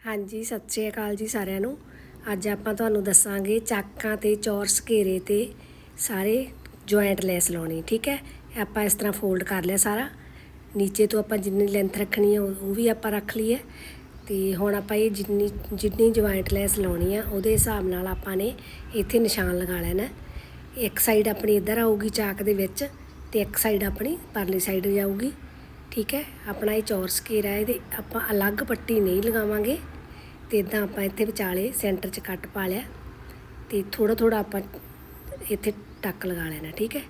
ਹਾਂਜੀ, ਸਤਿ ਸ਼੍ਰੀ ਅਕਾਲ ਜੀ ਸਾਰਿਆਂ ਨੂੰ। ਅੱਜ ਆਪਾਂ ਤੁਹਾਨੂੰ ਦੱਸਾਂਗੇ ਚਾਕਾਂ ਤੇ ਚੌਰਸ ਘੇਰੇ ਤੇ ਸਾਰੇ ਜੁਆਇੰਟ ਲੈਸ ਲਾਉਣੀ, ਠੀਕ ਹੈ? ਆਪਾਂ ਇਸ ਤਰ੍ਹਾਂ ਫੋਲਡ ਕਰ ਲਿਆ ਸਾਰਾ। ਨੀਚੇ ਤੋਂ ਆਪਾਂ ਜਿੰਨੀ ਲੈਂਥ ਰੱਖਣੀ ਹੈ ਉਹ ਉਹ ਵੀ ਆਪਾਂ ਰੱਖ ਲਈ ਹੈ ਤੇ ਹੁਣ ਆਪਾਂ ਇਹ ਜਿੰਨੀ ਜਿੰਨੀ ਜੁਆਇੰਟ ਲੈਸ ਲਾਉਣੀ ਆ, ਉਹਦੇ ਹਿਸਾਬ ਨਾਲ ਆਪਾਂ ਨੇ ਇੱਥੇ ਨਿਸ਼ਾਨ ਲਗਾ ਲੈਣਾ। ਇੱਕ ਸਾਈਡ ਆਪਣੀ ਇੱਧਰ ਆਊਗੀ ਚਾਕ ਦੇ ਵਿੱਚ ਤੇ ਇੱਕ ਸਾਈਡ ਆਪਣੀ ਪਰਲੀ ਸਾਈਡ ਜਾਊਗੀ ਠੀਕ ਹੈ? ਆਪਣਾ ਇਹ ਚੌਰਸ ਘੇਰਾ ਹੈ, ਇਹਦੇ ਆਪਾਂ ਅਲੱਗ ਪੱਟੀ ਨਹੀਂ ਲਗਾਵਾਂਗੇ। ਤੇ ਇਦਾਂ ਆਪਾਂ ਇੱਥੇ ਵਿਚਾਲੇ ਸੈਂਟਰ 'ਚ ਕੱਟ ਪਾ ਲਿਆ। ਤੇ ਥੋੜਾ ਥੋੜਾ ਆਪਾਂ ਇੱਥੇ ਟੱਕ ਲਗਾ ਲੈਣਾ, ਠੀਕ ਹੈ?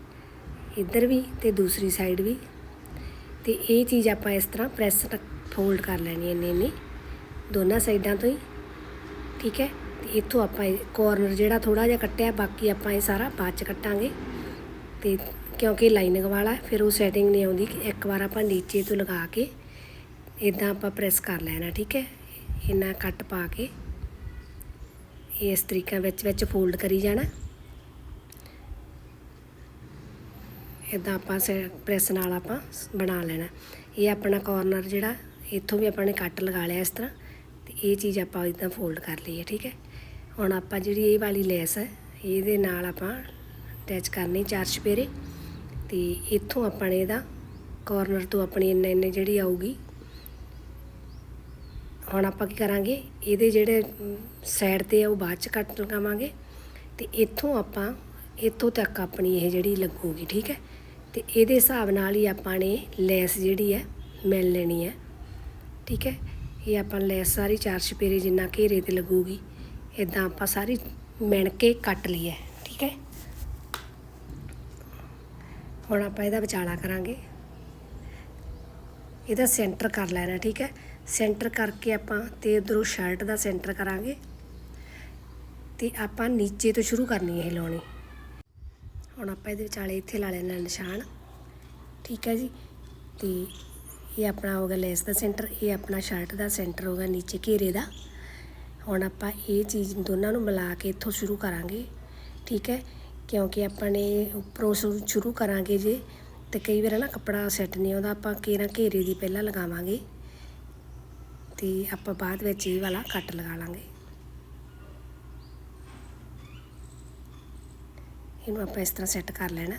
ਇੱਧਰ ਵੀ ਤੇ ਦੂਸਰੀ ਸਾਈਡ ਵੀ। ਤੇ ਇਹ ਚੀਜ਼ ਆਪਾਂ ਇਸ ਤਰ੍ਹਾਂ ਪ੍ਰੈਸ ਫੋਲਡ ਕਰ ਲੈਣੀ ਇੰਨੀ ਇੰਨੀ ਦੋਨਾਂ ਸਾਈਡਾਂ ਤੋਂ ਹੀ। ਠੀਕ ਹੈ? ਤੇ ਇੱਥੋਂ ਆਪਾਂ ਕੋਰਨਰ ਜਿਹੜਾ ਥੋੜਾ ਜਿਹਾ ਕੱਟਿਆ, ਬਾਕੀ ਆਪਾਂ ਇਹ ਸਾਰਾ ਬਾਅਦ ਚ ਕੱਟਾਂਗੇ। ਤੇ ਕਿਉਂਕਿ ਲਾਈਨਿੰਗ ਵਾਲਾ ਫਿਰ ਉਹ ਸੈਟਿੰਗ ਨਹੀਂ ਆਉਂਦੀ ਕਿ ਇੱਕ ਵਾਰ ਆਪਾਂ ਨੀਚੇ ਤੋਂ ਲਗਾ ਕੇ ਇਦਾਂ ਆਪਾਂ ਪ੍ਰੈਸ ਕਰ ਲੈਣਾ, ਠੀਕ ਹੈ? ਇੰਨਾ ਕੱਟ ਪਾ ਕੇ ਇਸ ਤਰੀਕਾ ਵਿੱਚ ਵਿੱਚ ਫੋਲਡ ਕਰੀ ਜਾਣਾ। ਇਦਾਂ ਆਪਾਂ ਪ੍ਰੈਸ ਨਾਲ ਆਪਾਂ ਬਣਾ ਲੈਣਾ। ਇਹ ਆਪਣਾ ਕਾਰਨਰ ਜਿਹੜਾ, ਇੱਥੋਂ ਵੀ ਆਪਾਂ ਨੇ ਕੱਟ ਲਗਾ ਲਿਆ ਇਸ ਤਰ੍ਹਾਂ, ਤੇ ਇਹ ਚੀਜ਼ ਆਪਾਂ ਇਦਾਂ ਫੋਲਡ ਕਰ ਲਈ ਹੈ, ਠੀਕ ਹੈ? ਹੁਣ ਆਪਾਂ ਜਿਹੜੀ ਇਹ ਵਾਲੀ ਲੈਸ ਹੈ, ਇਹਦੇ ਨਾਲ ਆਪਾਂ ਅਟੈਚ ਕਰਨੀ ਚਾਰ ਛਪੇਰੇ ਤੇ ਇੱਥੋਂ ਆਪਾਂ ਨੇ ਇਹਦਾ ਕਾਰਨਰ ਤੋਂ ਆਪਣੀ ਇੰਨੇ ਇੰਨੇ ਜਿਹੜੀ ਆਊਗੀ। ਹੁਣ ਆਪਾਂ ਕੀ ਕਰਾਂਗੇ? ਇਹਦੇ ਜਿਹੜੇ ਸਾਈਡ ਤੇ ਆ, ਉਹ ਬਾਅਦ ਚ ਕੱਟ ਲਗਾਵਾਂਗੇ ਤੇ ਇੱਥੋਂ ਆਪਾਂ, ਇੱਥੋਂ ਤੱਕ ਆਪਣੀ ਇਹ ਜਿਹੜੀ ਲੱਗੂਗੀ, ਠੀਕ ਹੈ? ਤੇ ਇਹਦੇ ਹਿਸਾਬ ਨਾਲ ਹੀ ਆਪਾਂ ਨੇ ਲੈਸ ਜਿਹੜੀ ਹੈ, ਮਿਲ ਲੈਣੀ ਹੈ। ਠੀਕ ਹੈ? ਇਹ ਆਪਾਂ ਲੈਸ ਸਾਰੀ ਚਾਰ ਛਪੇਰੇ ਜਿੰਨਾ ਘੇਰੇ ਤੇ ਲੱਗੂਗੀ ਇਦਾਂ ਆਪਾਂ ਸਾਰੀ ਮਿਣ ਕੇ ਕੱਟ ਲਈ ਹੈ ਹੈ ਹੁਣ ਆਪਾਂ ਇਹਦਾ ਵਿਚਾਲਾ ਕਰਾਂਗੇ। ਇਹਦਾ ਸੈਂਟਰ ਕਰ ਲੈਣਾ, ਠੀਕ ਹੈ? ਸੈਂਟਰ ਕਰਕੇ ਆਪਾਂ ਤੇ ਇਧਰੋਂ ਸ਼ਰਟ ਦਾ ਸੈਂਟਰ ਕਰਾਂਗੇ। ਤੇ ਆਪਾਂ ਨੀਚੇ ਤੋਂ ਸ਼ੁਰੂ ਕਰਨੀ ਹੈ ਇਹ ਲਾਉਣੀ। ਹੁਣ ਆਪਾਂ ਇਹਦੇ ਵਿਚਾਲੇ ਇੱਥੇ ਲਾ ਲੈਣਾ ਨਿਸ਼ਾਨ। ਠੀਕ ਹੈ ਜੀ? ਤੇ ਇਹ ਆਪਣਾ ਹੋਗਾ ਲੈਸ ਦਾ ਸੈਂਟਰ, ਇਹ ਆਪਣਾ ਸ਼ਰਟ ਦਾ ਸੈਂਟਰ ਹੋਗਾ ਨੀਚੇ ਘੇਰੇ ਦਾ। ਹੁਣ ਆਪਾਂ ਇਹ ਚੀਜ਼ ਦੋਨਾਂ ਨੂੰ ਮਿਲਾ ਕੇ ਇੱਥੋਂ ਸ਼ੁਰੂ ਕਰਾਂਗੇ। ਠੀਕ ਹੈ? ਕਿਉਂਕਿ ਆਪਾਂ ਨੇ ਉੱਪਰੋਂ ਸ਼ੁਰੂ ਸ਼ੁਰੂ ਕਰਾਂਗੇ ਜੇ, ਤੇ ਕਈ ਵਾਰ ਨਾ ਕੱਪੜਾ ਸੈੱਟ ਨਹੀਂ ਆਉਂਦਾ, ਆਪਾਂ ਕੇਰਾ ਘੇਰੇ ਦੀ ਪਹਿਲਾਂ ਲਗਾਵਾਂਗੇ, ਤੇ ਆਪਾਂ ਬਾਅਦ ਵਿੱਚ ਇਹ ਵਾਲਾ ਕੱਟ ਲਗਾ ਲਾਂਗੇ। ਇਹਨੂੰ ਆਪਾਂ ਇਸ ਤਰ੍ਹਾਂ ਸੈੱਟ ਕਰ ਲੈਣਾ।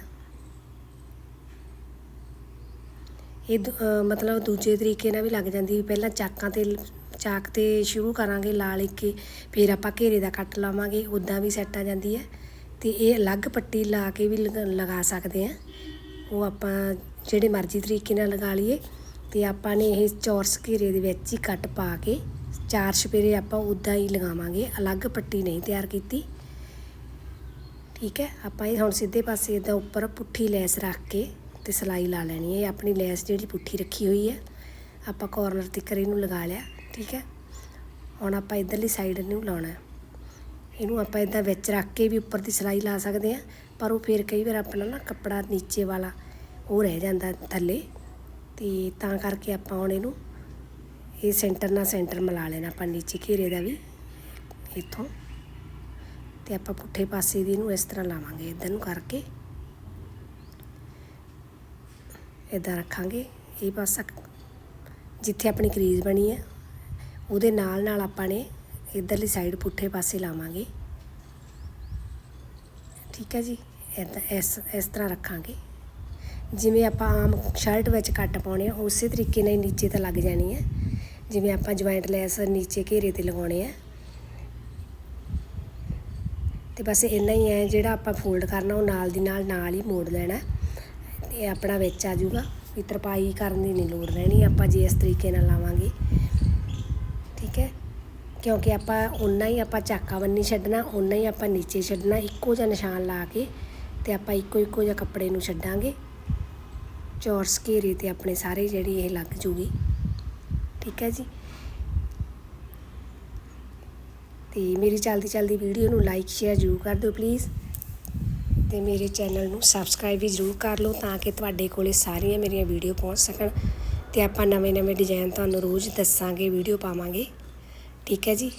ਇਹ ਦੂ- ਮਤਲਬ ਦੂਜੇ ਤਰੀਕੇ ਨਾਲ ਵੀ ਲੱਗ ਜਾਂਦੀ ਪਹਿਲਾਂ ਚਾਕਾਂ ਤੇ ਚਾਕ ਤੇ ਸ਼ੁਰੂ ਕਰਾਂਗੇ ਲਾ ਲਿਖ ਕੇ ਫਿਰ ਆਪਾਂ ਘੇਰੇ ਦਾ ਕੱਟ ਲਾਵਾਂਗੇ ਉਦਾਂ ਵੀ ਸੈੱਟ ਆ ਜਾਂਦੀ ਹੈ। ਅਤੇ ਇਹ ਅਲੱਗ ਪੱਟੀ ਲਾ ਕੇ ਵੀ ਲਗਾ- ਲਗਾ ਸਕਦੇ ਹਾਂ ਉਹ ਆਪਾਂ ਜਿਹੜੇ ਮਰਜ਼ੀ ਤਰੀਕੇ ਨਾਲ ਲਗਾ ਲਈਏ ਤੇ ਆਪਾਂ ਨੇ ਇਹ ਚੌਰਸ ਘੇਰੇ ਦੇ ਵਿੱਚ ਹੀ ਕੱਟ ਪਾ ਕੇ ਚਾਰ ਛਪੇਰੇ ਆਪਾਂ ਉਦਾਂ ਹੀ ਲਗਾਵਾਂਗੇ। ਅਲੱਗ ਪੱਟੀ ਨਹੀਂ ਤਿਆਰ ਕੀਤੀ। ਠੀਕ ਹੈ, ਆਪਾਂ ਇਹ ਹੁਣ ਸਿੱਧੇ ਪਾਸੇ ਇਦਾਂ ਉੱਪਰ ਪੁੱਠੀ ਲੈਸ ਰੱਖ ਕੇ ਤੇ ਸਲਾਈ ਲਾ ਲੈਣੀ ਹੈ। ਇਹ ਆਪਣੀ ਲੈਸ ਜਿਹੜੀ ਪੁੱਠੀ ਰੱਖੀ ਹੋਈ ਹੈ। ਆਪਾਂ ਕਾਰਨਰ ਤੱਕ ਇਹਨੂੰ ਲਗਾ ਲਿਆ। ਠੀਕ ਹੈ, ਹੁਣ ਆਪਾਂ ਇਧਰਲੀ ਸਾਈਡ ਨੂੰ ਲਾਉਣਾ ਹੈ। ਇਹਨੂੰ ਆਪਾਂ ਇਦਾਂ ਵਿੱਚ ਰੱਖ ਕੇ ਵੀ ਉੱਪਰ ਦੀ ਸਿਲਾਈ ਲਾ ਸਕਦੇ ਆ ਪਰ ਉਹ ਫਿਰ ਕਈ ਵਾਰ ਆਪਣਾ ਨਾ ਕੱਪੜਾ ਨੀਚੇ ਵਾਲਾ ਉਹ ਰਹਿ ਜਾਂਦਾ ਥੱਲੇ, ਤੇ ਤਾਂ ਕਰਕੇ ਆਪਾਂ ਹੁਣ ਇਹਨੂੰ ਇਹ ਸੈਂਟਰ ਨਾਲ ਸੈਂਟਰ ਮਿਲਾ ਲੈਣਾ ਆਪਾਂ ਨੀਚੇ ਘੇਰੇ ਦਾ ਵੀ, ਇੱਥੋਂ। ਤੇ ਆਪਾਂ ਪੁੱਠੇ ਪਾਸੇ ਦੀ ਨੂੰ ਇਸ ਤਰ੍ਹਾਂ ਲਾਵਾਂਗੇ ਇਦਾਂ ਨੂੰ ਕਰਕੇ। ਇਦਾਂ ਰੱਖਾਂਗੇ, ਇਹ ਪਾਸਾ ਜਿੱਥੇ ਆਪਣੀ ਕਰੀਜ਼ ਬਣੀ ਹੈ, ਉਹਦੇ ਨਾਲ ਨਾਲ ਆਪਾਂ ਨੇ ਇਧਰਲੀ ਸਾਈਡ ਪੁੱਠੇ ਪਾਸੇ ਲਾਵਾਂਗੇ। ਠੀਕ ਹੈ ਜੀ ਇਦਾਂ ਇਸ ਇਸ ਤਰ੍ਹਾਂ ਰੱਖਾਂਗੇ। ਜਿਵੇਂ ਆਪਾਂ ਆਮ ਸ਼ਰਟ ਵਿੱਚ ਕੱਟ ਪਾਉਣੇ ਆ, ਉਸੇ ਤਰੀਕੇ ਨਾਲ ਨੀਚੇ ਤਾਂ ਲੱਗ ਜਾਣੀ ਹੈ। ਜਿਵੇਂ ਆਪਾਂ ਜੁਆਇੰਟ ਲੈਸ ਨੀਚੇ ਘੇਰੇ ਤੇ ਲਗਾਉਣੇ ਆ। ਤੇ ਬਸ ਇੰਨਾ ਹੀ ਹੈ, ਜਿਹੜਾ ਆਪਾਂ ਫੋਲਡ ਕਰਨਾ, ਉਹ ਨਾਲ ਦੀ ਨਾਲ ਨਾਲ ਹੀ ਮੋੜ ਲੈਣਾ। ਤੇ ਆਪਣਾ ਵਿੱਚ ਆ ਜਾਊਗਾ, ਵੀ ਤਰਪਾਈ ਕਰਨ ਦੀ ਨਹੀਂ ਲੋੜ ਰਹਿਣੀ, ਆਪਾਂ ਜੇ ਇਸ ਤਰੀਕੇ ਨਾਲ ਲਾਵਾਂਗੇ। ਕਿਉਂਕਿ ਆਪਾਂ ਉਨਾ ਹੀ ਆਪਾਂ ਝਾਕਾ ਬੰਨੀ ਛੱਡਣਾ ਉਨਾ ਹੀ ਆਪਾਂ ਨੀਚੇ ਛੱਡਣਾ, ਇੱਕੋ ਜਿਹਾ ਨਿਸ਼ਾਨ ਲਾ ਕੇ ਤੇ ਆਪਾਂ ਇੱਕੋ ਇੱਕੋ ਜਿਹਾ ਕੱਪੜੇ ਨੂੰ ਛੱਡਾਂਗੇ। ਚੌਰਸ ਘੇਰੇ ਤੇ ਆਪਣੇ ਸਾਰੇ ਜਿਹੜੀ ਇਹ ਲੱਗ ਜੂਗੀ। ਠੀਕ ਹੈ ਜੀ? ਤੇ ਮੇਰੀ ਚਲਦੀ ਚਲਦੀ ਵੀਡੀਓ ਨੂੰ ਲਾਈਕ ਸ਼ੇਅਰ ਜ਼ਰੂਰ ਕਰ ਦਿਓ ਪਲੀਜ਼ ਤੇ ਮੇਰੇ ਚੈਨਲ ਨੂੰ ਸਬਸਕ੍ਰਾਈਬ ਵੀ ਜ਼ਰੂਰ ਕਰ ਲਓ ਤਾਂ ਕਿ ਤੁਹਾਡੇ ਕੋਲੇ ਸਾਰੀਆਂ ਮੇਰੀਆਂ ਵੀਡੀਓ ਪਹੁੰਚ ਸਕਣ। ਤੇ ਆਪਾਂ ਨਵੇਂ ਨਵੇਂ ਡਿਜ਼ਾਈਨ ਤੁਹਾਨੂੰ ਰੋਜ਼ ਦੱਸਾਂਗੇ, ਵੀਡੀਓ ਪਾਵਾਂਗੇ। ਠੀਕ ਹੈ ਜੀ।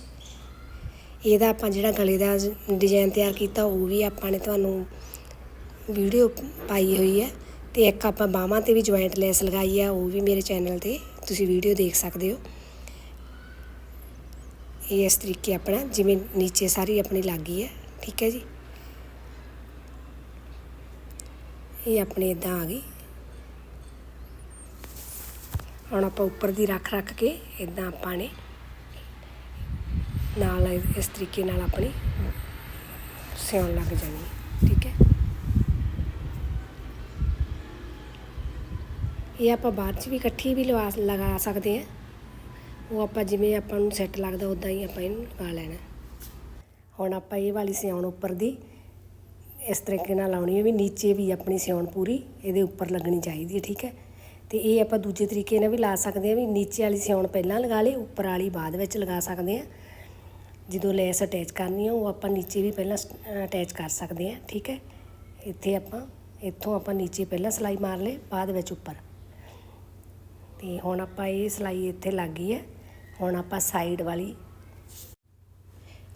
ਇਹਦਾ ਆਪਾਂ ਜਿਹੜਾ ਗਲੇ ਦਾ ਡਿਜ਼ਾਈਨ ਤਿਆਰ ਕੀਤਾ, ਉਹ ਵੀ ਆਪਾਂ ਨੇ ਤੁਹਾਨੂੰ ਵੀਡੀਓ ਪਾਈ ਹੋਈ ਹੈ ਤੇ ਇੱਕ ਆਪਾਂ ਬਾਹਾਂ ਤੇ ਵੀ ਜੁਆਇੰਟ ਲੈਸ ਲਗਾਈ ਹੈ, ਉਹ ਵੀ ਮੇਰੇ ਚੈਨਲ ਤੇ ਤੁਸੀਂ ਵੀਡੀਓ ਦੇਖ ਸਕਦੇ ਹੋ। ਇਹ ਇਸ ਤਰੀਕੇ ਆਪਣਾ ਜਿਵੇਂ ਨੀਚੇ ਸਾਰੀ ਆਪਣੀ ਲੱਗ ਗਈ ਹੈ, ਠੀਕ ਹੈ ਜੀ। ਇਹ ਆਪਣੀ ਇਦਾਂ ਆ ਗਈ। ਹੁਣ ਆਪਾਂ ਉੱਪਰ ਦੀ ਰੱਖ ਰੱਖ ਕੇ ਇਦਾਂ ਆਪਾਂ ਨੇ ਨਾਲ ਇਸ ਤਰੀਕੇ ਨਾਲ ਆਪਣੀ ਸਿਉਣ ਲੱਗ ਜਾਣੀ ਠੀਕ ਹੈ? ਇਹ ਆਪਾਂ ਬਾਅਦ ਚ ਵੀ ਇਕੱਠੀ ਵੀ ਲਵਾ ਲਗਾ ਸਕਦੇ ਹਾਂ। ਉਹ ਆਪਾਂ ਜਿਵੇਂ ਆਪਾਂ ਨੂੰ ਸੈੱਟ ਲੱਗਦਾ ਉਦਾਂ ਹੀ ਆਪਾਂ ਇਹਨੂੰ ਲਗਾ ਲੈਣਾ। ਹੁਣ ਆਪਾਂ ਇਹ ਵਾਲੀ ਸਿਉਣ ਉੱਪਰ ਦੀ ਇਸ ਤਰੀਕੇ ਨਾਲ ਲਾਉਣੀ ਹੈ ਵੀ ਨੀਚੇ ਵੀ ਆਪਣੀ ਸਿਉਣ ਪੂਰੀ ਇਹਦੇ ਉੱਪਰ ਲੱਗਣੀ ਚਾਹੀਦੀ ਹੈ, ਠੀਕ ਹੈ? ਤੇ ਇਹ ਆਪਾਂ ਦੂਜੇ ਤਰੀਕੇ ਨਾਲ ਵੀ ਲਾ ਸਕਦੇ ਹਾਂ ਵੀ ਨੀਚੇ ਵਾਲੀ ਸਿਉਣ ਪਹਿਲਾਂ ਲਗਾ ਲਈ, ਉੱਪਰ ਵਾਲੀ ਬਾਅਦ ਵਿੱਚ ਲਗਾ ਸਕਦੇ ਹਾਂ। ਜਦੋਂ ਲੈਸ ਅਟੈਚ ਕਰਨੀ ਆ, ਉਹ ਆਪਾਂ ਨੀਚੇ ਵੀ ਪਹਿਲਾਂ ਅਟੈਚ ਕਰ ਸਕਦੇ ਹਾਂ ਠੀਕ ਹੈ? ਇੱਥੇ ਆਪਾਂ, ਇੱਥੋਂ ਆਪਾਂ ਨੀਚੇ ਪਹਿਲਾਂ ਸਲਾਈ ਮਾਰ ਲਏ, ਬਾਅਦ ਵਿੱਚ ਉੱਪਰ। ਤੇ ਹੁਣ ਆਪਾਂ ਇਹ ਸਲਾਈ ਇੱਥੇ ਲੱਗ ਗਈ ਹੈ। ਹੁਣ ਆਪਾਂ ਸਾਈਡ ਵਾਲੀ।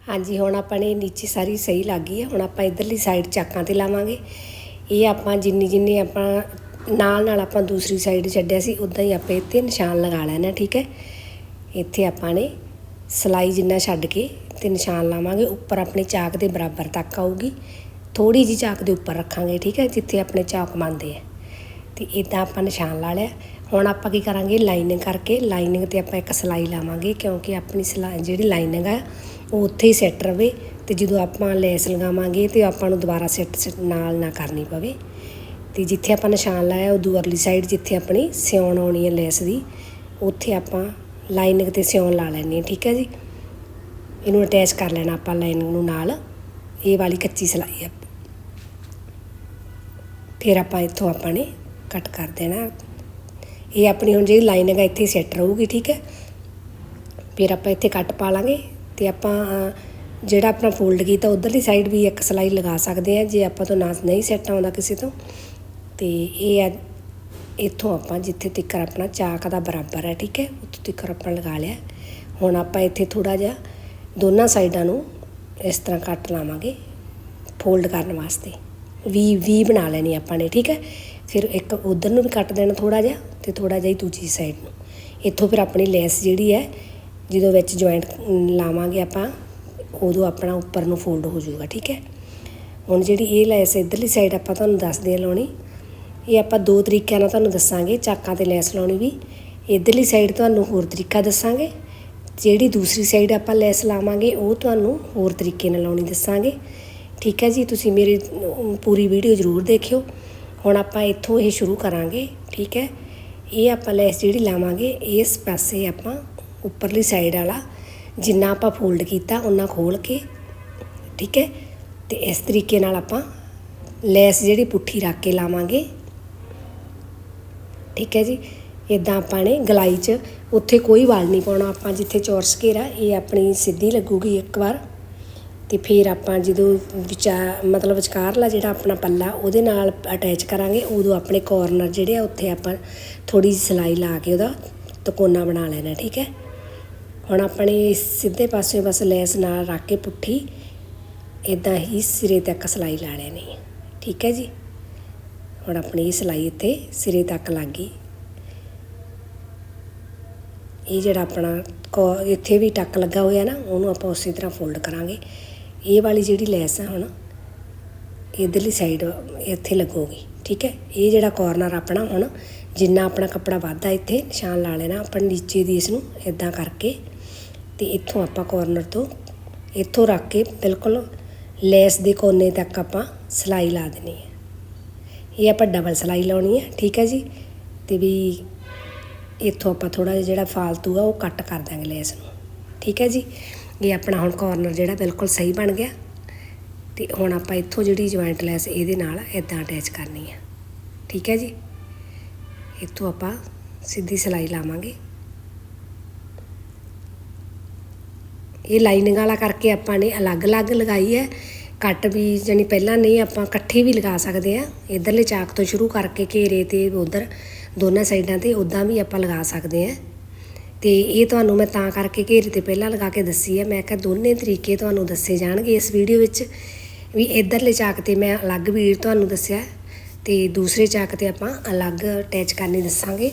ਹਾਂਜੀ, ਹੁਣ ਆਪਾਂ ਨੇ ਨੀਚੇ ਸਾਰੀ ਸਹੀ ਲੱਗ ਗਈ ਹੈ। ਹੁਣ ਆਪਾਂ ਇਧਰਲੀ ਸਾਈਡ ਚਾਕਾਂ ਤੇ ਲਾਵਾਂਗੇ। ਇਹ ਆਪਾਂ ਜਿੰਨੀ ਜਿੰਨੀ ਆਪਾਂ, ਨਾਲ ਨਾਲ ਆਪਾਂ ਦੂਸਰੀ ਸਾਈਡ ਛੱਡਿਆ ਸੀ ਉਦਾਂ ਹੀ ਆਪਾਂ ਇੱਥੇ ਨਿਸ਼ਾਨ ਲਗਾ ਲੈਣਾ, ਠੀਕ ਹੈ? ਇੱਥੇ ਆਪਾਂ ਨੇ ਸਲਾਈ ਜਿੰਨਾ ਛੱਡ ਕੇ ਤੇ ਨਿਸ਼ਾਨ ਲਾਵਾਂਗੇ, ਉੱਪਰ ਆਪਣੇ ਚਾਕ ਦੇ ਬਰਾਬਰ ਤੱਕ ਆਊਗੀ। ਥੋੜੀ ਜੀ ਚਾਕ ਦੇ ਉੱਪਰ ਰੱਖਾਂਗੇ, ਠੀਕ ਹੈ, ਜਿੱਥੇ ਆਪਣੇ ਚਾਕ ਮੰਨਦੇ ਆ। ਤੇ ਇਦਾਂ ਆਪਾਂ ਨਿਸ਼ਾਨ ਲਾ ਲਿਆ। ਹੁਣ ਆਪਾਂ ਕੀ ਕਰਾਂਗੇ, ਲਾਈਨਿੰਗ ਕਰਕੇ, ਲਾਈਨਿੰਗ ਤੇ ਆਪਾਂ ਇੱਕ ਸਲਾਈ ਲਾਵਾਂਗੇ, ਕਿਉਂਕਿ ਆਪਣੀ ਸਲਾਈ ਜਿਹੜੀ ਲਾਈਨਿੰਗ ਆ, ਉਹ ਉੱਥੇ ਹੀ ਸੈੱਟ ਰਵੇ ਤੇ ਜਦੋਂ ਆਪਾਂ ਲੈਸ ਲਗਾਵਾਂਗੇ ਤੇ ਆਪਾਂ ਨੂੰ ਦੁਬਾਰਾ ਸੈੱਟ ਨਾਲ ਨਾ ਕਰਨੀ ਪਵੇ। ਤੇ ਜਿੱਥੇ ਆਪਾਂ ਨਿਸ਼ਾਨ ਲਾਇਆ ਉਹ ਦੂਰਲੀ ਸਾਈਡ ਜਿੱਥੇ ਆਪਣੀ ਸਿਉਣ ਆਉਣੀ ਹੈ ਲੈਸ ਦੀ, ਉੱਥੇ ਆਪਾਂ ਲਾਈਨਿੰਗ ਤੇ ਸਿਉਣ ਲਾ ਲੈਣੀ ਹੈ, ਠੀਕ ਹੈ ਜੀ? ਇਹਨੂੰ ਅਟੈਚ ਕਰ ਲੈਣਾ ਆਪਾਂ ਲਾਈਨਿੰਗ ਨੂੰ ਨਾਲ। ਇਹ ਵਾਲੀ ਕੱਚੀ ਸਲਾਈ ਆ। ਫਿਰ ਆਪਾਂ ਇੱਥੋਂ ਆਪਾਂ ਨੇ ਕੱਟ ਕਰ ਦੇਣਾ। ਇਹ ਆਪਣੀ ਹੁਣ ਜਿਹੜੀ ਲਾਈਨਿੰਗ ਆ ਇੱਥੇ ਸੈੱਟ ਰਹੂਗੀ, ਠੀਕ ਹੈ? ਫਿਰ ਆਪਾਂ ਇੱਥੇ ਕੱਟ ਪਾ ਲਾਂਗੇ ਤੇ ਆਪਾਂ ਜਿਹੜਾ ਆਪਣਾ ਫੋਲਡ ਕੀਤਾ, ਉਧਰਲੀ ਸਾਈਡ ਵੀ ਇੱਕ ਸਲਾਈ ਲਗਾ ਸਕਦੇ ਆ, ਜੇ ਆਪਾਂ ਤੋਂ ਨਾ, ਨਹੀਂ ਸੈੱਟ ਆਉਂਦਾ ਕਿਸੇ ਤੋਂ। ਤੇ ਇਹ ਆ, ਇੱਥੋਂ ਆਪਾਂ ਜਿੱਥੇ ਤਿੱਕਰ ਆਪਣਾ ਚਾਕ ਦਾ ਬਰਾਬਰ ਹੈ, ਠੀਕ ਹੈ? ਉੱਥੋਂ ਤਿੱਕਰ ਆਪਾਂ ਲਗਾ ਲਿਆ। ਹੁਣ ਆਪਾਂ ਇੱਥੇ ਥੋੜਾ ਜਿਹਾ ਦੋਨਾਂ ਸਾਈਡਾਂ ਨੂੰ ਇਸ ਤਰ੍ਹਾਂ ਕੱਟ ਲਾਵਾਂਗੇ ਫੋਲਡ ਕਰਨ ਵਾਸਤੇ। ਵੀ ਵੀ ਬਣਾ ਲੈਣੀ ਆਪਾਂ ਨੇ, ਠੀਕ ਹੈ? ਫਿਰ ਇੱਕ ਉਧਰ ਨੂੰ ਵੀ ਕੱਟ ਦੇਣਾ ਥੋੜਾ ਜਿਹਾ ਤੇ ਥੋੜਾ ਜਿਹਾ ਹੀ ਦੂਜੀ ਸਾਈਡ ਨੂੰ। ਇੱਥੋਂ ਫਿਰ ਆਪਣੀ ਲੈਸ ਜਿਹੜੀ ਹੈ ਜਦੋਂ ਵਿੱਚ ਜੁਆਇੰਟ ਲਾਵਾਂਗੇ ਆਪਾਂ, ਉਦੋਂ ਆਪਣਾ ਉੱਪਰ ਨੂੰ ਫੋਲਡ ਹੋ ਜਾਊਗਾ, ਠੀਕ ਹੈ? ਹੁਣ ਜਿਹੜੀ ਇਹ ਲੈਸ ਇਧਰਲੀ ਸਾਈਡ ਆਪਾਂ ਤੁਹਾਨੂੰ ਦੱਸਦੇ ਹਾਂ ਲਾਉਣੀ, ਇਹ ਆਪਾਂ ਦੋ ਤਰੀਕਿਆਂ ਨਾਲ ਤੁਹਾਨੂੰ ਦੱਸਾਂਗੇ, ਚਾਕਾਂ ਤੇ ਲੈਸ ਲਾਉਣੀ ਵੀ। ਇਧਰਲੀ ਸਾਈਡ ਤੁਹਾਨੂੰ ਹੋਰ ਤਰੀਕਾ ਦੱਸਾਂਗੇ ਜਿਹੜੀ ਦੂਸਰੀ ਸਾਈਡ ਆਪਾਂ ਲੈਸ ਲਾਵਾਂਗੇ, ਉਹ ਤੁਹਾਨੂੰ ਹੋਰ ਤਰੀਕੇ ਨਾਲ ਲਾਉਣੀ ਦੱਸਾਂਗੇ। ਠੀਕ ਹੈ ਜੀ, ਤੁਸੀਂ ਮੇਰੀ ਪੂਰੀ ਵੀਡੀਓ ਜ਼ਰੂਰ ਦੇਖਿਓ। ਹੁਣ ਆਪਾਂ ਇੱਥੋਂ ਇਹ ਸ਼ੁਰੂ ਕਰਾਂਗੇ, ਠੀਕ ਹੈ। ਇਹ ਆਪਾਂ ਲੈਸ ਜਿਹੜੀ ਲਾਵਾਂਗੇ, ਇਸ ਪਾਸੇ ਆਪਾਂ ਉੱਪਰਲੀ ਸਾਈਡ ਵਾਲਾ ਜਿੰਨਾ ਆਪਾਂ ਫੋਲਡ ਕੀਤਾ ਉਹਨਾਂ ਖੋਲ ਕੇ, ਠੀਕ ਹੈ। ਤੇ ਇਸ ਤਰੀਕੇ ਨਾਲ ਆਪਾਂ ਲੈਸ ਜਿਹੜੀ ਪੁੱਠੀ ਰੱਖ ਕੇ ਲਾਵਾਂਗੇ। ਠੀਕ ਹੈ ਜੀ ਇਦਾਂ ਆਪਾਂ ਨੇ ਗਲਾਈ 'ਚ ਉੱਥੇ ਕੋਈ ਵਾਲ ਨਹੀਂ ਪਾਉਣਾ। ਆਪਾਂ ਜਿੱਥੇ ਚੌਰਸ ਘੇਰਾ, ਇਹ ਆਪਣੀ ਸਿੱਧੀ ਲੱਗੂਗੀ ਇੱਕ ਵਾਰ। ਤੇ ਫਿਰ ਆਪਾਂ ਜਦੋਂ ਵਿਚਾਰ ਮਤਲਬ ਵਿਚਕਾਰਲਾ ਜਿਹੜਾ ਆਪਣਾ ਪੱਲਾ, ਉਹਦੇ ਨਾਲ ਅਟੈਚ ਕਰਾਂਗੇ। ਉਦੋਂ ਆਪਣੇ ਕੋਰਨਰ ਜਿਹੜੇ ਆ, ਉੱਥੇ ਆਪਾਂ ਥੋੜੀ ਜਿਹੀ ਸਿਲਾਈ ਲਾ ਕੇ ਉਹਦਾ ਤਕੋਨਾ ਬਣਾ ਲੈਣਾ, ਠੀਕ ਹੈ? ਹੁਣ ਆਪਣੇ ਸਿੱਧੇ ਪਾਸੇ ਬਸ ਲੈਸ ਨਾਲ ਰੱਖ ਕੇ ਪੁੱਠੀ ਇਦਾਂ ਹੀ ਸਿਰੇ ਤੱਕ ਸਿਲਾਈ ਲਾ ਲੈਣੀ ਠੀਕ ਹੈ ਜੀ? ਹੁਣ ਆਪਣੀ ਇਹ ਸਿਲਾਈ ਇੱਥੇ ਸਿਰੇ ਤੱਕ ਲੱਗ ਗਈ। ਇਹ ਜਿਹੜਾ ਆਪਣਾ ਕੋ- ਇੱਥੇ ਵੀ ਟੱਕ ਲੱਗਾ ਹੋਇਆ ਨਾ, ਉਹਨੂੰ ਆਪਾਂ ਉਸੇ ਤਰ੍ਹਾਂ ਫੋਲਡ ਕਰਾਂਗੇ। ਇਹ ਵਾਲੀ ਜਿਹੜੀ ਲੈਸ ਆ ਹੁਣ, ਇਧਰਲੀ ਸਾਈਡ ਇੱਥੇ ਲੱਗੂਗੀ, ਠੀਕ ਹੈ? ਇਹ ਜਿਹੜਾ ਕਾਰਨਰ ਆਪਣਾ ਹੁਣ, ਜਿੰਨਾ ਆਪਣਾ ਕੱਪੜਾ ਵੱਧਦਾ ਇੱਥੇ, ਨਿਸ਼ਾਨ ਲਾ ਲੈਣਾ ਆਪਾਂ ਨੀਚੇ ਦੀ ਇਸ ਨੂੰ ਇਦਾਂ ਕਰਕੇ। ਤੇ ਇੱਥੋਂ ਆਪਾਂ ਕਾਰਨਰ ਤੋਂ, ਇੱਥੋਂ ਰੱਖ ਕੇ ਬਿਲਕੁਲ ਲੈਸ ਦੇ ਕੋਨੇ ਤੱਕ ਆਪਾਂ ਸਿਲਾਈ ਲਾ ਦੇਣੀ ਹੈ। ਇਹ ਆਪਾਂ ਡਬਲ ਸਿਲਾਈ ਲਾਉਣੀ ਹੈ, ਠੀਕ ਹੈ ਜੀ? ਤੇ ਵੀ ਇੱਥੋਂ ਆਪਾਂ ਥੋੜਾ ਜਿਹਾ ਜਿਹੜਾ ਫਾਲਤੂ ਆ ਉਹ ਕੱਟ ਕਰ ਦਾਂਗੇ ਲੈਸ ਨੂੰ। ਠੀਕ ਹੈ ਜੀ? ਇਹ ਆਪਣਾ ਹੁਣ ਕਾਰਨਰ ਜਿਹੜਾ ਬਿਲਕੁਲ ਸਹੀ ਬਣ ਗਿਆ। ਤੇ ਹੁਣ ਆਪਾਂ ਇੱਥੋਂ ਜਿਹੜੀ ਜੁਆਇੰਟ ਲੈਸ ਇਹਦੇ ਨਾਲ ਇਦਾਂ ਅਟੈਚ ਕਰਨੀ ਹੈ ਠੀਕ ਹੈ ਜੀ? ਇੱਥੋਂ ਆਪਾਂ ਸਿੱਧੀ ਸਿਲਾਈ ਲਾਵਾਂਗੇ। ਇਹ ਲਾਈਨਿੰਗ ਵਾਲਾ ਕਰਕੇ ਆਪਾਂ ਨੇ ਅਲੱਗ-ਅਲੱਗ ਲਗਾਈ ਹੈ। ਕੱਟ ਵੀ ਜਾਨੀ ਪਹਿਲਾਂ ਨਹੀਂ, ਆਪਾਂ ਇਕੱਠੇ ਵੀ ਲਗਾ ਸਕਦੇ ਆ। ਇਧਰਲੇ ਚਾਕ ਤੋਂ ਸ਼ੁਰੂ ਕਰਕੇ ਘੇਰੇ ਤੇ ਉਧਰ ਦੋਨਾਂ ਸਾਈਡਾਂ ਤੇ ਉਦਾਂ ਵੀ ਆਪਾਂ ਲਗਾ ਸਕਦੇ ਆ ਤੇ ਇਹ ਤੁਹਾਨੂੰ ਮੈਂ ਤਾਂ ਕਰਕੇ ਘੇਰੇ ਤੇ ਪਹਿਲਾਂ ਲਗਾ ਕੇ ਦੱਸੀ ਹੈ ਮੈਂ ਕਿਹਾ ਦੋਨੇ ਤਰੀਕੇ ਤੁਹਾਨੂੰ ਦੱਸੇ ਜਾਣਗੇ ਇਸ ਵੀਡੀਓ ਵਿੱਚ। ਵੀ ਇਧਰਲੇ ਚਾਕ ਤੇ ਮੈਂ ਅਲੱਗ ਵੀ ਤੁਹਾਨੂੰ ਦੱਸਿਆ, ਤੇ ਦੂਸਰੇ ਚਾਕ ਤੇ ਆਪਾਂ ਅਲੱਗ ਅਟੈਚ ਕਰਨੀ ਦੱਸਾਂਗੇ।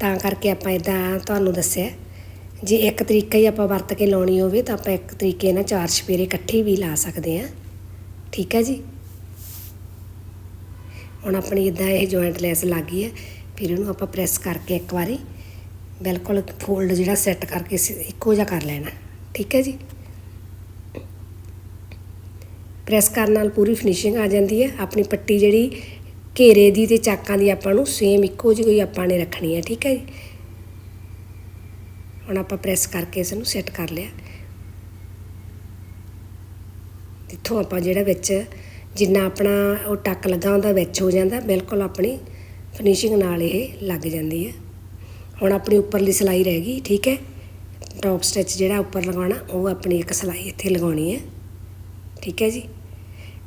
ਤਾਂ ਕਰਕੇ ਆਪਾਂ ਇਦਾਂ ਤੁਹਾਨੂੰ ਦੱਸਿਆ। ਜੇ ਇੱਕ ਤਰੀਕਾ ਹੀ ਆਪਾਂ ਵਰਤ ਕੇ ਲਾਉਣੀ ਹੋਵੇ ਤਾਂ ਆਪਾਂ ਇੱਕ ਤਰੀਕੇ ਨਾਲ ਚਾਰ ਛਪੇਰੇ ਇਕੱਠੇ ਵੀ ਲਾ ਸਕਦੇ ਆ ਠੀਕ ਹੈ ਜੀ? ਹੁਣ ਆਪਣੀ ਇਦਾਂ ਇਹ ਜੁਆਇੰਟ ਲੈਸ ਲੱਗ ਗਈ ਹੈ। ਫਿਰ ਇਹਨੂੰ ਆਪਾਂ ਪ੍ਰੈਸ ਕਰਕੇ ਇੱਕ ਵਾਰੀ ਬਿਲਕੁਲ ਫੋਲਡ ਜਿਹੜਾ ਸੈੱਟ ਕਰਕੇ ਇੱਕੋ ਜਿਹਾ ਕਰ ਲੈਣਾ, ਠੀਕ ਹੈ ਜੀ? ਪ੍ਰੈਸ ਕਰਨ ਨਾਲ ਪੂਰੀ ਫਿਨਿਸ਼ਿੰਗ ਆ ਜਾਂਦੀ ਹੈ, ਆਪਣੀ ਪੱਟੀ ਜਿਹੜੀ ਘੇਰੇ ਦੀ ਤੇ ਚਾਕਾਂ ਦੀ ਆਪਾਂ ਨੂੰ ਸੇਮ ਇੱਕੋ ਜਿਹੀ ਆਪਾਂ ਨੇ ਰੱਖਣੀ ਹੈ, ਠੀਕ ਹੈ ਜੀ? ਹੁਣ ਆਪਾਂ ਪ੍ਰੈਸ ਕਰਕੇ ਇਸ ਨੂੰ ਸੈੱਟ ਕਰ ਲਿਆ। ਇੱਥੋਂ ਆਪਾਂ ਜਿਹੜਾ ਵਿੱਚ ਜਿੰਨਾ ਆਪਣਾ ਉਹ ਟੱਕ ਲੱਗਾ ਹੁੰਦਾ ਵਿੱਚ ਹੋ ਜਾਂਦਾ, ਬਿਲਕੁਲ ਆਪਣੀ ਫਿਨਿਸ਼ਿੰਗ ਨਾਲ ਇਹ ਲੱਗ ਜਾਂਦੀ ਹੈ। ਹੁਣ ਆਪਣੀ ਉੱਪਰਲੀ ਸਿਲਾਈ ਰਹਿ ਗਈ, ਠੀਕ ਹੈ। ਟੌਪ ਸਟਿਚ ਜਿਹੜਾ ਉੱਪਰ ਲਗਾਉਣਾ, ਉਹ ਆਪਣੀ ਇੱਕ ਸਿਲਾਈ ਇੱਥੇ ਲਗਾਉਣੀ ਹੈ। ਠੀਕ ਹੈ ਜੀ।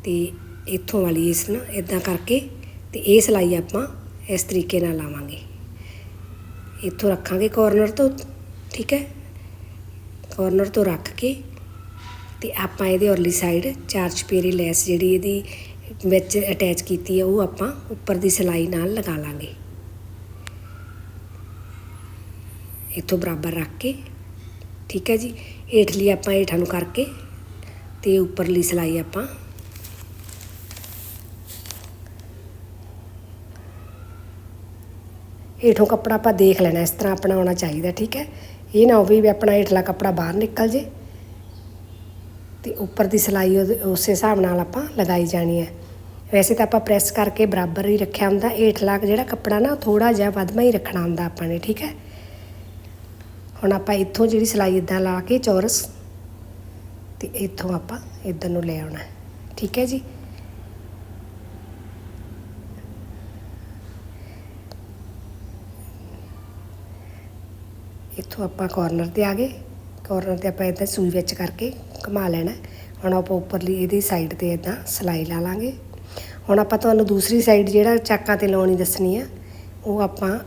ਤੇ ਇੱਥੋਂ ਵਾਲੀ ਇਸ ਨਾ ਇਦਾਂ ਕਰਕੇ ਤੇ ਇਹ ਸਿਲਾਈ ਆਪਾਂ ਇਸ ਤਰੀਕੇ ਨਾਲ ਲਾਵਾਂਗੇ। ਇੱਥੋਂ ਰੱਖਾਂਗੇ ਕੋਰਨਰ ਤੋਂ, ਠੀਕ ਹੈ। ਕੋਰਨਰ ਤੋਂ ਰੱਖ ਕੇ ਤੇ ਆਪਾਂ ਇਹਦੇ ਉਰਲੀ ਸਾਈਡ ਚਾਰ ਚਪੇਰੇ ਲੈਸ ਜਿਹੜੀ ਇਹਦੀ ਵਿੱਚ ਅਟੈਚ ਕੀਤੀ ਹੈ, ਉਹ ਆਪਾਂ ਉੱਪਰ ਦੀ ਸਿਲਾਈ ਨਾਲ ਲਗਾ ਲਾਂਗੇ। ਇੱਥੋਂ ਬਰਾਬਰ ਰੱਖ ਕੇ, ਠੀਕ ਹੈ ਜੀ? ਹੇਠਲੀ ਆਪਾਂ ਹੇਠਾਂ ਨੂੰ ਕਰਕੇ ਤੇ ਉੱਪਰਲੀ ਸਿਲਾਈ ਆਪਾਂ ਹੇਠੋਂ ਕੱਪੜਾ ਆਪਾਂ ਦੇਖ ਲੈਣਾ, ਇਸ ਤਰ੍ਹਾਂ ਆਪਣਾ ਆਉਣਾ ਚਾਹੀਦਾ, ਠੀਕ ਹੈ? ਇਹ ਨਾ ਹੋਵੇ ਵੀ ਆਪਣਾ ਹੇਠਲਾ ਕੱਪੜਾ ਬਾਹਰ ਨਿਕਲ ਜੇ। ਤੇ ਉੱਪਰ ਦੀ ਸਿਲਾਈ ਉਹਦੇ- ਉਸੇ ਹਿਸਾਬ ਨਾਲ ਆਪਾਂ ਲਗਾਈ ਜਾਣੀ ਹੈ। ਵੈਸੇ ਤਾਂ ਆਪਾਂ ਪ੍ਰੈਸ ਕਰਕੇ ਬਰਾਬਰ ਹੀ ਰੱਖਿਆ ਹੁੰਦਾ ਹੇਠਲਾ ਜਿਹੜਾ ਕੱਪੜਾ ਨਾ ਥੋੜਾ ਜਿਹਾ ਵੱਧਮਾ ਹੀ ਰੱਖਣਾ ਹੁੰਦਾ ਆਪਾਂ ਨੇ, ਠੀਕ ਹੈ? ਹੁਣ ਆਪਾਂ ਇੱਥੋਂ ਜਿਹੜੀ ਸਿਲਾਈ ਇਦਾਂ ਲਾ ਕੇ ਚੌਰਸ ਤੇ ਇੱਥੋਂ ਆਪਾਂ ਇਧਰ ਨੂੰ ਲੈ ਆਉਣਾ ਠੀਕ ਹੈ ਜੀ? ਇੱਥੋਂ ਆਪਾਂ ਕਾਰਨਰ ਤੇ ਆ ਗਏ। ਕੋਰਨਰ ਤੇ ਆਪਾਂ ਇਦਾਂ ਸੂਈ ਵਿੱਚ ਕਰਕੇ ਘੁਮਾ ਲੈਣਾ ਹੁਣ ਆਪਾਂ ਉੱਪਰਲੀ ਇਹਦੀ ਸਾਈਡ ਤੇ ਇਦਾਂ ਸਿਲਾਈ ਲਾ ਲਾਂਗੇ। ਹੁਣ ਆਪਾਂ ਤੁਹਾਨੂੰ ਦੂਸਰੀ ਸਾਈਡ ਜਿਹੜਾ ਚਾਕਾਂ ਤੇ ਲਾਉਣੀ ਦੱਸਣੀ ਆ, ਉਹ ਆਪਾਂ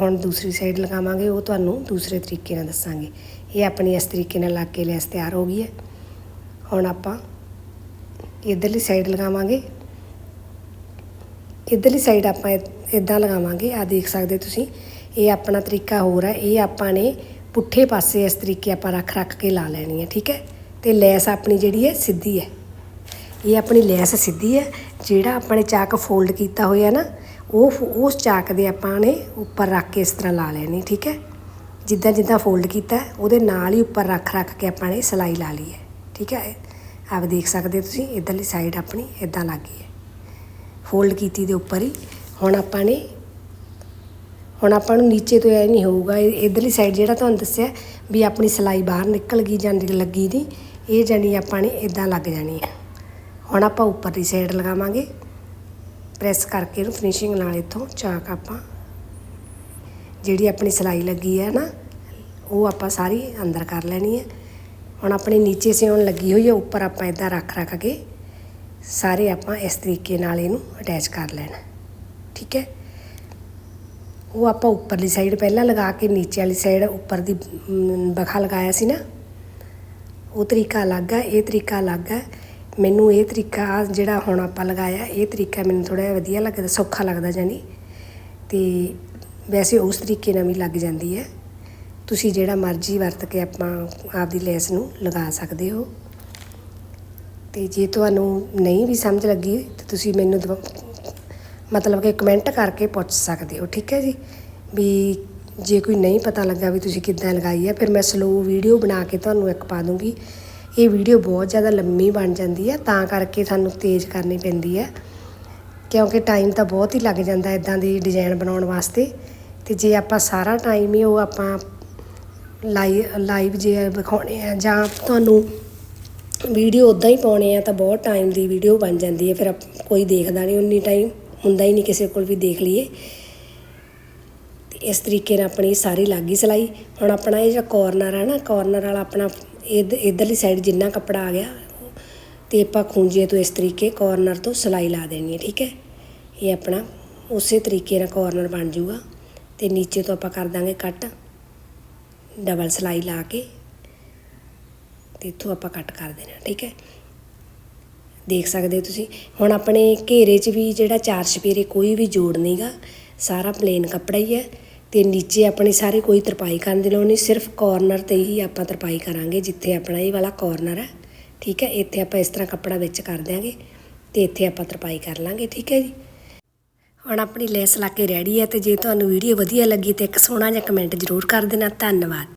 ਹੁਣ ਦੂਸਰੀ ਸਾਈਡ ਲਗਾਵਾਂਗੇ, ਉਹ ਤੁਹਾਨੂੰ ਦੂਸਰੇ ਤਰੀਕੇ ਨਾਲ ਦੱਸਾਂਗੇ। ਇਹ ਆਪਣੀ ਇਸ ਤਰੀਕੇ ਨਾਲ ਲਾ ਕੇ ਲੈਸ ਤਿਆਰ ਹੋ ਗਈ ਹੈ। ਹੁਣ ਆਪਾਂ ਇਧਰਲੀ ਸਾਈਡ ਲਗਾਵਾਂਗੇ। ਇਧਰਲੀ ਸਾਈਡ ਆਪਾਂ ਇਦਾਂ ਲਗਾਵਾਂਗੇ। ਆ ਦੇਖ ਸਕਦੇ ਤੁਸੀਂ, ਇਹ ਆਪਣਾ ਤਰੀਕਾ ਹੋਰ ਹੈ। ਇਹ ਆਪਾਂ ਨੇ ਪੁੱਠੇ ਪਾਸੇ ਇਸ ਤਰੀਕੇ ਆਪਾਂ ਰੱਖ ਰੱਖ ਕੇ ਲਾ ਲੈਣੀ ਹੈ, ਠੀਕ ਹੈ? ਤੇ ਲੈਸ ਆਪਣੀ ਜਿਹੜੀ ਹੈ, ਸਿੱਧੀ ਹੈ। ਇਹ ਆਪਣੀ ਲੈਸ ਸਿੱਧੀ ਹੈ, ਜਿਹੜਾ ਆਪਾਂ ਨੇ ਚਾਕ ਫੋਲਡ ਕੀਤਾ ਹੋਇਆ ਨਾ, ਉਹ ਫ- ਉਸ ਚਾਕ ਦੇ ਆਪਾਂ ਨੇ ਉੱਪਰ ਰੱਖ ਕੇ ਇਸ ਤਰ੍ਹਾਂ ਲਾ ਲੈਣੀ, ਠੀਕ ਹੈ? ਜਿੱਦਾਂ ਜਿੱਦਾਂ ਫੋਲਡ ਕੀਤਾ, ਉਹਦੇ ਨਾਲ ਹੀ ਉੱਪਰ ਰੱਖ ਰੱਖ ਕੇ ਆਪਾਂ ਨੇ ਸਿਲਾਈ ਲਾ ਲਈ ਹੈ, ਠੀਕ ਹੈ? ਆਪ ਦੇਖ ਸਕਦੇ ਹੋ ਤੁਸੀਂ, ਇਧਰਲੀ ਸਾਈਡ ਆਪਣੀ ਇਦਾਂ ਲੱਗ ਗਈ ਹੈ। ਫੋਲਡ ਕੀਤੀ ਦੇ ਉੱਪਰ ਹੀ, ਹੁਣ ਆਪਾਂ ਨੇ ਹੁਣ ਆਪਾਂ ਨੂੰ ਨੀਚੇ ਤੋਂ ਐ ਨਹੀਂ ਹੋਊਗਾ। ਇਹ- ਇਧਰਲੀ ਸਾਈਡ ਜਿਹੜਾ ਤੁਹਾਨੂੰ ਦੱਸਿਆ ਵੀ ਆਪਣੀ ਸਿਲਾਈ ਬਾਹਰ ਨਿਕਲ ਗਈ ਜਾਂ ਲੱਗੀ ਦੀ ਇਹ ਜਾਨੀ ਆਪਾਂ ਨੇ ਇਦਾਂ ਲੱਗ ਜਾਣੀ ਹੈ। ਹੁਣ ਆਪਾਂ ਉੱਪਰ ਦੀ ਸਾਈਡ ਲਗਾਵਾਂਗੇ। ਪ੍ਰੈਸ ਕਰਕੇ ਇਹਨੂੰ ਫਿਨਿਸ਼ਿੰਗ ਨਾਲ ਇੱਥੋਂ ਚਾਕ ਆਪਾਂ। ਜਿਹੜੀ ਆਪਣੀ ਸਿਲਾਈ ਲੱਗੀ ਹੈ ਨਾ, ਉਹ ਆਪਾਂ ਸਾਰੀ ਅੰਦਰ ਕਰ ਲੈਣੀ ਹੈ। ਹੁਣ ਆਪਣੇ ਨੀਚੇ ਸਿਉਣ ਲੱਗੀ ਹੋਈ ਹੈ, ਉੱਪਰ ਆਪਾਂ ਇਦਾਂ ਰੱਖ ਰੱਖ ਕੇ ਸਾਰੇ ਆਪਾਂ ਇਸ ਤਰੀਕੇ ਨਾਲ ਇਹਨੂੰ ਅਟੈਚ ਕਰ ਲੈਣਾ। ਠੀਕ ਹੈ? ਉਹ ਆਪਾਂ ਉੱਪਰਲੀ ਸਾਈਡ ਪਹਿਲਾਂ ਲਗਾ ਕੇ ਨੀਚੇ ਵਾਲੀ ਸਾਈਡ ਉੱਪਰ ਦੀ ਬਖਾ ਲਗਾਇਆ ਸੀ ਨਾ। ਉਹ ਤਰੀਕਾ ਅਲੱਗ ਹੈ ਇਹ ਤਰੀਕਾ ਅਲੱਗ ਹੈ ਮੈਨੂੰ ਇਹ ਤਰੀਕਾ ਆਹ ਜਿਹੜਾ ਹੁਣ ਆਪਾਂ ਲਗਾਇਆ, ਇਹ ਤਰੀਕਾ ਮੈਨੂੰ ਥੋੜਾ ਜਿਹਾ ਵਧੀਆ ਲੱਗਦਾ, ਸੌਖਾ ਲੱਗਦਾ ਜਾਨੀ ਤੇ ਵੈਸੇ ਉਸ ਤਰੀਕੇ ਨਾਲ ਵੀ ਲੱਗ ਜਾਂਦੀ ਹੈ। ਤੁਸੀਂ ਜਿਹੜਾ ਮਰਜ਼ੀ ਵਰਤ ਕੇ ਆਪਾਂ ਆਪਦੀ ਲੈਸ ਨੂੰ ਲਗਾ ਸਕਦੇ ਹੋ। ਤੇ ਜੇ ਤੁਹਾਨੂੰ ਨਹੀਂ ਵੀ ਸਮਝ ਲੱਗੀ ਤਾਂ ਤੁਸੀਂ ਮੈਨੂੰ ਦਵਾ- ਮਤਲਬ ਕਿ ਕਮੈਂਟ ਕਰਕੇ ਪੁੱਛ ਸਕਦੇ ਹੋ, ਠੀਕ ਹੈ ਜੀ? ਵੀ ਜੇ ਕੋਈ ਨਹੀਂ ਪਤਾ ਲੱਗਾ ਵੀ ਤੁਸੀਂ ਕਿੱਦਾਂ ਲਗਾਈ ਹੈ, ਫਿਰ ਮੈਂ ਸਲੋ ਵੀਡੀਓ ਬਣਾ ਕੇ ਤੁਹਾਨੂੰ ਇੱਕ ਪਾ ਦੂੰਗੀ। ਇਹ ਵੀਡੀਓ ਬਹੁਤ ਜ਼ਿਆਦਾ ਲੰਮੀ ਬਣ ਜਾਂਦੀ ਹੈ, ਤਾਂ ਕਰਕੇ ਸਾਨੂੰ ਤੇਜ਼ ਕਰਨੀ ਪੈਂਦੀ ਹੈ। ਕਿਉਂਕਿ ਟਾਈਮ ਤਾਂ ਬਹੁਤ ਹੀ ਲੱਗ ਜਾਂਦਾ ਇਦਾਂ ਦੀ ਡਿਜ਼ਾਈਨ ਬਣਾਉਣ ਵਾਸਤੇ। ਤੇ ਜੇ ਆਪਾਂ ਸਾਰਾ ਟਾਈਮ ਹੀ ਉਹ ਆਪਾਂ ਲਾਈਵ ਲਾਈਵ ਜੇ ਵਿਖਾਉਣੇ ਆ, ਜਾਂ ਤੁਹਾਨੂੰ ਵੀਡੀਓ ਉਦਾਂ ਹੀ ਪਾਉਣੇ ਆ, ਤਾਂ ਬਹੁਤ ਟਾਈਮ ਦੀ ਵੀਡੀਓ ਬਣ ਜਾਂਦੀ ਹੈ, ਫਿਰ ਆਪ- ਕੋਈ ਦੇਖਦਾ ਨਹੀਂ ਉਨੀ ਟਾਈਮ ਹੁੰਦਾ ਹੀ ਨਹੀਂ ਕਿਸੇ ਕੋਲ ਵੀ ਦੇਖ ਲਈਏ। ਤੇ ਇਸ ਤਰੀਕੇ ਨਾਲ ਆਪਣੀ ਸਾਰੀ ਲੱਗ ਗਈ ਸਿਲਾਈ। ਹੁਣ ਆਪਣਾ ਇਹ ਜਿਹੜਾ ਕੋਰਨਰ ਹੈ ਨਾ ਕੋਰਨਰ ਵਾਲਾ ਆਪਣਾ ਇਧ- ਇੱਧਰਲੀ ਸਾਈਡ ਜਿੰਨਾ ਕੱਪੜਾ ਆ ਗਿਆ, ਤੇ ਆਪਾਂ ਖੂੰਜੇ ਤੋਂ ਇਸ ਤਰੀਕੇ ਕੋਰਨਰ ਤੋਂ ਸਿਲਾਈ ਲਾ ਦੇਣੀ ਹੈ, ਠੀਕ ਹੈ? ਇਹ ਆਪਣਾ ਉਸੇ ਤਰੀਕੇ ਨਾਲ ਕੋਰਨਰ ਬਣ ਜਾਊਗਾ। ਤੇ ਨੀਚੇ ਤੋਂ ਆਪਾਂ ਕਰ ਦਾਂਗੇ ਕੱਟ ਡਬਲ ਸਿਲਾਈ ਲਾ ਕੇ, ਤੇ ਇੱਥੋਂ ਆਪਾਂ ਕੱਟ ਕਰ ਦੇਣਾ, ਠੀਕ ਹੈ? ਦੇਖ ਸਕਦੇ ਹੋ ਤੁਸੀਂ। ਹੁਣ ਆਪਣੇ ਘੇਰੇ 'ਚ ਵੀ ਜਿਹੜਾ ਚਾਰ ਛਪੇਰੇ ਕੋਈ ਵੀ ਜੋੜ ਨਹੀਂਗਾ ਸਾਰਾ ਪਲੇਨ ਕੱਪੜਾ ਹੀ ਹੈ। ਤੇ ਨੀਚੇ ਆਪਣੀ ਸਾਰੀ ਕੋਈ ਤਰਪਾਈ ਕਰਨ ਦੀ ਲੋੜ ਨਹੀਂ, ਸਿਰਫ ਕਾਰਨਰ ਤੇ ਹੀ ਆਪਾਂ ਤਰਪਾਈ ਕਰਾਂਗੇ, ਜਿੱਥੇ ਆਪਣਾ ਇਹ ਵਾਲਾ ਕਾਰਨਰ ਹੈ। ਠੀਕ ਹੈ, ਇੱਥੇ ਆਪਾਂ ਇਸ ਤਰ੍ਹਾਂ ਕੱਪੜਾ ਵਿੱਚ ਕਰ ਦਿਆਂਗੇ ਤੇ ਇੱਥੇ ਆਪਾਂ ਤਰਪਾਈ ਕਰ ਲਾਂਗੇ, ਠੀਕ ਹੈ ਜੀ। ਹੁਣ ਆਪਣੀ ਲੈਸ ਲਾ ਕੇ ਰੈਡੀ ਹੈ ਤੇ ਜੇ ਤੁਹਾਨੂੰ ਵੀਡੀਓ ਵਧੀਆ ਲੱਗੀ ਤੇ ਇੱਕ ਸੋਹਣਾ ਜਿਹਾ ਕਮੈਂਟ ਜ਼ਰੂਰ ਕਰ ਦੇਣਾ। ਧੰਨਵਾਦ।